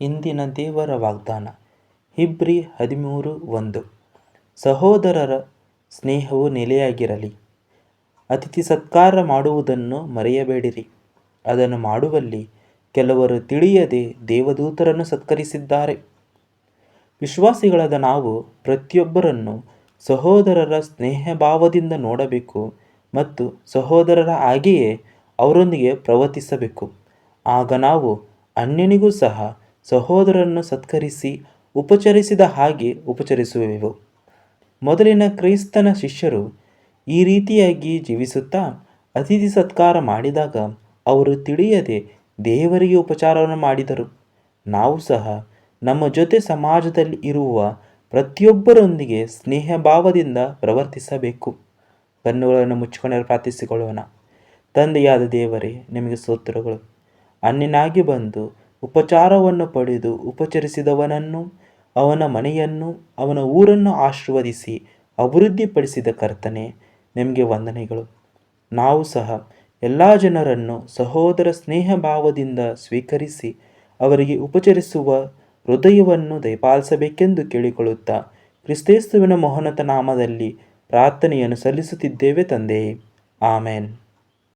ಇಂದಿನ ದೇವರ ವಾಗ್ದಾನ. ಹಿಬ್ರಿ ಹದಿಮೂರು ಒಂದು. ಸಹೋದರರ ಸ್ನೇಹವು ನೆಲೆಯಾಗಿರಲಿ. ಅತಿಥಿ ಸತ್ಕಾರ ಮಾಡುವುದನ್ನು ಮರೆಯಬೇಡಿರಿ. ಅದನ್ನು ಮಾಡುವಲ್ಲಿ ಕೆಲವರು ತಿಳಿಯದೆ ದೇವದೂತರನ್ನು ಸತ್ಕರಿಸಿದ್ದಾರೆ. ವಿಶ್ವಾಸಿಗಳಾದ ನಾವು ಪ್ರತಿಯೊಬ್ಬರನ್ನು ಸಹೋದರರ ಸ್ನೇಹಭಾವದಿಂದ ನೋಡಬೇಕು ಮತ್ತು ಸಹೋದರರ ಹಾಗೆಯೇ ಅವರೊಂದಿಗೆ ಪ್ರವರ್ತಿಸಬೇಕು. ಆಗ ನಾವು ಅನ್ಯನಿಗೂ ಸಹ ಸಹೋದರರನ್ನು ಸತ್ಕರಿಸಿ ಉಪಚರಿಸಿದ ಹಾಗೆ ಉಪಚರಿಸುವೆವು. ಮೊದಲಿನ ಕ್ರೈಸ್ತನ ಶಿಷ್ಯರು ಈ ರೀತಿಯಾಗಿ ಜೀವಿಸುತ್ತಾ ಅತಿಥಿ ಸತ್ಕಾರ ಮಾಡಿದಾಗ ಅವರು ತಿಳಿಯದೆ ದೇವರಿಗೆ ಉಪಚಾರವನ್ನು ಮಾಡಿದರು. ನಾವು ಸಹ ನಮ್ಮ ಜೊತೆ ಸಮಾಜದಲ್ಲಿ ಇರುವ ಪ್ರತಿಯೊಬ್ಬರೊಂದಿಗೆ ಸ್ನೇಹ ಭಾವದಿಂದ ಪ್ರವರ್ತಿಸಬೇಕು. ಕಣ್ಣುಗಳನ್ನು ಮುಚ್ಚಿಕೊಂಡು ಪ್ರಾರ್ಥಿಸಿಕೊಳ್ಳೋಣ. ತಂದೆಯಾದ ದೇವರೇ, ನಿಮಗೆ ಸ್ತೋತ್ರಗಳು. ಅನ್ನಿನಾಗಿ ಬಂದು ಉಪಚಾರವನ್ನು ಪಡೆದು ಉಪಚರಿಸಿದವನನ್ನು, ಅವನ ಮನೆಯನ್ನು, ಅವನ ಊರನ್ನು ಆಶೀರ್ವದಿಸಿ ಅಭಿವೃದ್ಧಿಪಡಿಸಿದ ಕರ್ತನೆ, ನಿಮಗೆ ವಂದನೆಗಳು. ನಾವು ಸಹ ಎಲ್ಲ ಜನರನ್ನು ಸಹೋದರ ಸ್ನೇಹ ಭಾವದಿಂದ ಸ್ವೀಕರಿಸಿ ಅವರಿಗೆ ಉಪಚರಿಸುವ ಹೃದಯವನ್ನು ದಯಪಾಲಿಸಬೇಕೆಂದು ಕೇಳಿಕೊಳ್ಳುತ್ತಾ ಕ್ರಿಸ್ತೇಸ್ತುವಿನ ಮೋಹನತ ನಾಮದಲ್ಲಿ ಪ್ರಾರ್ಥನೆಯನ್ನು ಸಲ್ಲಿಸುತ್ತಿದ್ದೇವೆ ತಂದೆಯೇ. ಆಮೇನ್.